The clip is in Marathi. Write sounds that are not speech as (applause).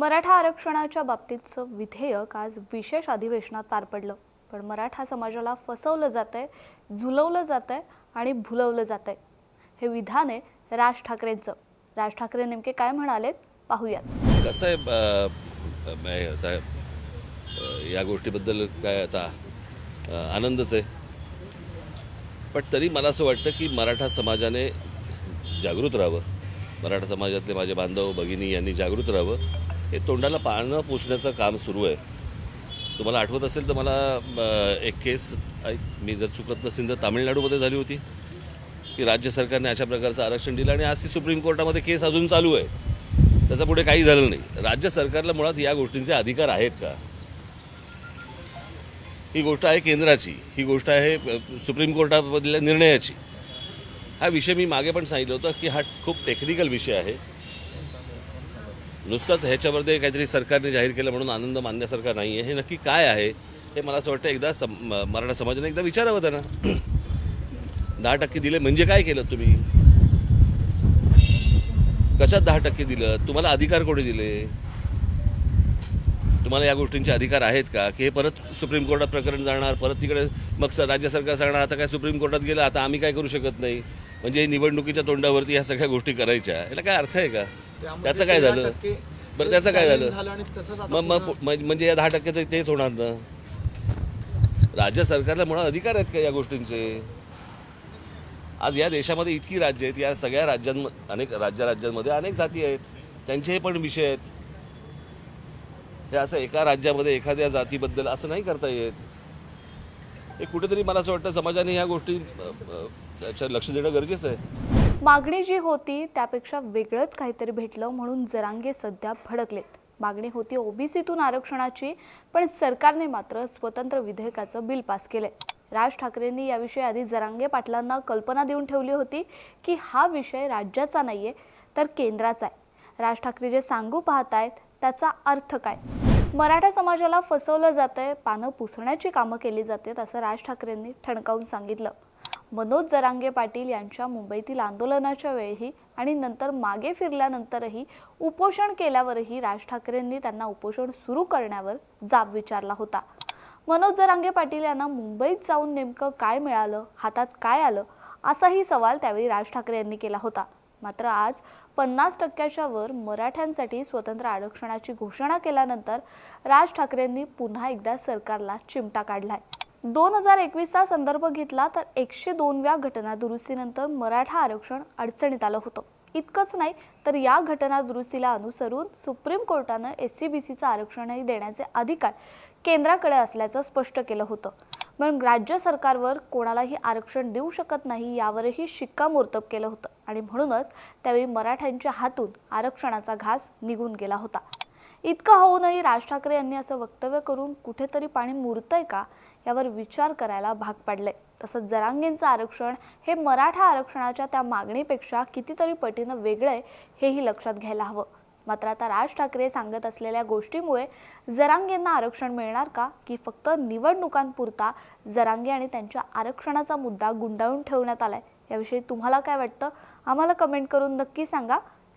मराठा आरक्षणाच्या बाबतीतचं विधेयक आज विशेष अधिवेशनात पार पडलं. पण मराठा समाजाला फसवलं जातंय झुलवलं जातंय आणि भुलवलं जातंय. हे विधान आहे राज ठाकरेंचं. राज ठाकरे नेमके काय म्हणालेत? पाहूयात. कसं आहे आता या गोष्टीबद्दल काय आता आनंदच आहे. पण तरी मला असं वाटतं की मराठा समाजाने जागृत राहावं. मराठा समाजातले माझे बांधव भगिनी यांनी जागृत राहावं. हे तोंडाला पाळणं पुसण्याचं काम सुरू आहे. तुम्हाला आठवत असेल तर मला एक केस मी जर चुकत नसेल तर तामिळनाडूमध्ये झाली होती. की राज्य सरकारने अशा प्रकारचं आरक्षण दिलं आणि आज ती सुप्रीम कोर्टामध्ये केस अजून चालू आहे. त्याचा पुढे काही झालं नाही. राज्य सरकारला मुळात या गोष्टींचे अधिकार आहेत का? ही गोष्ट आहे केंद्राची. ही गोष्ट आहे सुप्रीम कोर्टामधल्या निर्णयाची. हा विषय मी मागे पण सांगितलं होतं की हा खूप टेक्निकल विषय आहे. नुसतंच ह्याच्यामध्ये काहीतरी सरकारने जाहीर केलं म्हणून आनंद मानण्यासारखा नाही आहे हे नक्की काय आहे? हे मला असं वाटतं एकदा सम मराठा समाजाने एकदा विचारावं त्यांना. (clears throat) दहा टक्के दिले म्हणजे काय केलं तुम्ही? कशात दहा टक्के दिलं? तुम्हाला अधिकार कोणी दिले? तुम्हाला या गोष्टींचे अधिकार आहेत का? की हे परत सुप्रीम कोर्टात प्रकरण जाणार परत तिकडे मग राज्य सरकार सांगणार आता काय सुप्रीम कोर्टात गेलं आता आम्ही काय करू शकत नाही? म्हणजे निवडणुकीच्या तोंडावरती ह्या सगळ्या गोष्टी करायच्या. याला काय अर्थ आहे का? त्याचं काय झालं? बरं त्याचं काय झालं? मग मग म्हणजे या दहा टक्क्याचं तेच होणार ना? राज्य सरकारला मुळात अधिकार आहेत का या गोष्टींचे? आज या देशामध्ये इतकी राज्य आहेत या सगळ्या राज्यांमध्ये अनेक राज्य राज्यांमध्ये अनेक जाती आहेत. त्यांचे पण विषय आहेत. हे असं एका राज्यामध्ये एखाद्या जातीबद्दल असं नाही करता येत. हे कुठेतरी मला असं वाटतं समाजाने ह्या गोष्टी लक्ष देणं गरजेचं आहे. मागणी जी होती त्यापेक्षा वेगळंच काहीतरी भेटलं म्हणून जरांगे सध्या भडकलेत. मागणी होती ओबीसीतून आरक्षणाची पण सरकारने मात्र स्वतंत्र विधेयकाचं बिल पास केलंय. राज ठाकरेंनी याविषयी आधी जरांगे पाटलांना कल्पना देऊन ठेवली होती की हा विषय राज्याचा नाहीये तर केंद्राचा आहे. राज ठाकरे जे सांगू पाहतायत त्याचा अर्थ काय? मराठा समाजाला फसवलं जातंय पानं पुसण्याची कामं केली जातात असं राज ठाकरेंनी ठणकावून सांगितलं. मनोज जरांगे पाटील यांच्या मुंबईतील आंदोलनाच्या वेळीही आणि नंतर मागे फिरल्यानंतरही उपोषण केल्यावरही राज ठाकरेंनी त्यांना उपोषण सुरू करण्यावर जाब विचारला होता. मनोज जरांगे पाटील यांना मुंबईत जाऊन नेमकं काय मिळालं हातात काय आलं असाही सवाल त्यावेळी राज ठाकरे यांनी केला होता. मात्र आज पन्नास टक्क्याच्या वर मराठ्यांसाठी स्वतंत्र आरक्षणाची घोषणा केल्यानंतर राज ठाकरेंनी पुन्हा एकदा सरकारला चिमटा काढलाय. दोन हजार एकवीसचा संदर्भ घेतला तर एकशे दोनव्या घटना दुरुस्तीनंतर मराठा आरक्षण अडचणीत आलं होतं. इतकंच नाही तर या घटना दुरुस्तीला अनुसरून सुप्रीम कोर्टानं एस सी बी सीचं आरक्षणही देण्याचे अधिकार केंद्राकडे असल्याचं स्पष्ट केलं होतं. म्हणून राज्य सरकारवर कोणालाही आरक्षण देऊ शकत नाही यावरही शिक्कामोर्तब केलं होतं आणि म्हणूनच त्यावेळी मराठ्यांच्या हातून आरक्षणाचा घास निघून गेला होता. इतकं होऊनही राज ठाकरे यांनी असं वक्तव्य करून कुठेतरी पाणी मुरतंय का यावर विचार करायला भाग पाडलंय. तसंच जरांगेंचं आरक्षण हे मराठा आरक्षणाच्या त्या मागणीपेक्षा कितीतरी पटीनं वेगळं आहे हेही लक्षात घ्यायला हवं. मात्र आता राज ठाकरे सांगत असलेल्या गोष्टीमुळे जरांगेंना आरक्षण मिळणार का की फक्त निवडणुकांपुरता जरांगे आणि त्यांच्या आरक्षणाचा मुद्दा गुंडाळून ठेवण्यात आलाय याविषयी तुम्हाला काय वाटतं? आम्हाला कमेंट करून नक्की सांगा.